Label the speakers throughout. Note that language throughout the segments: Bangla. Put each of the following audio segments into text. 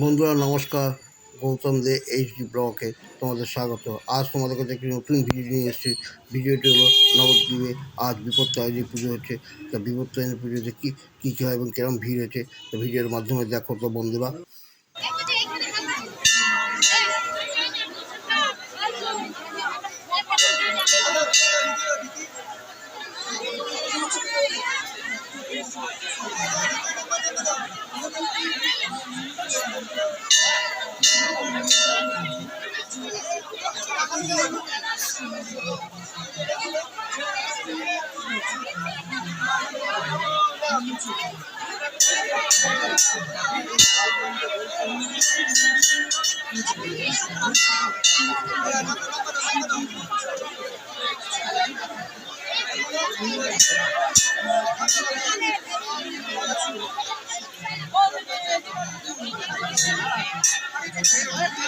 Speaker 1: বন্ধুরা, নমস্কার। গৌতম দে এইচডি ব্লকে তোমাদের স্বাগত। আজ তোমাদের কাছে একটি নতুন ভিডিও নিয়ে এসেছি। ভিডিওটি হলো নবদ্বীপে আজ বিপত্তায়নী পুজো হচ্ছে। তা বিপত্তায়নী পুজোতে কী কী কী হয় এবং কিরম ভিড় হচ্ছে? তো ভিডিওর মাধ্যমে দেখো তো বন্ধুরা।
Speaker 2: এসো সাচন্দনা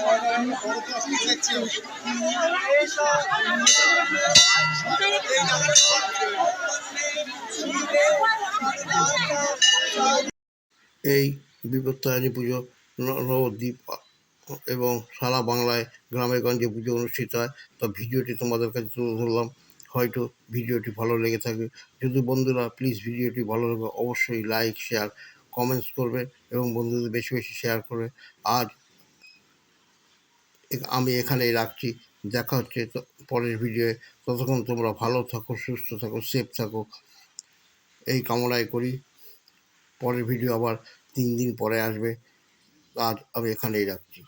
Speaker 1: এই বিপত্তায়নী পুজো নবদ্বীপ এবং সারা বাংলায় গ্রামে গঞ্জে পুজো অনুষ্ঠিত হয়। তো ভিডিওটি তোমাদের কাছে তুলে ধরলাম। হয়তো ভিডিওটি ভালো লেগে থাকবে। যদি বন্ধুরা প্লিজ ভিডিওটি ভালো লাগে, অবশ্যই লাইক শেয়ার কমেন্টস করবে এবং বন্ধুদের বেশি বেশি শেয়ার করবে। এ- আমি এখানেই রাখছি। দেখা হচ্ছে পরের ভিডিওয়ে ততক্ষণ তোমরা ভালো থাকো, সুস্থ থাকো সেফ থাকো। এই কামনাই করি। পরের ভিডিও আবার তিন দিন পরে আসবে। আজ আমি এখানেই রাখছি।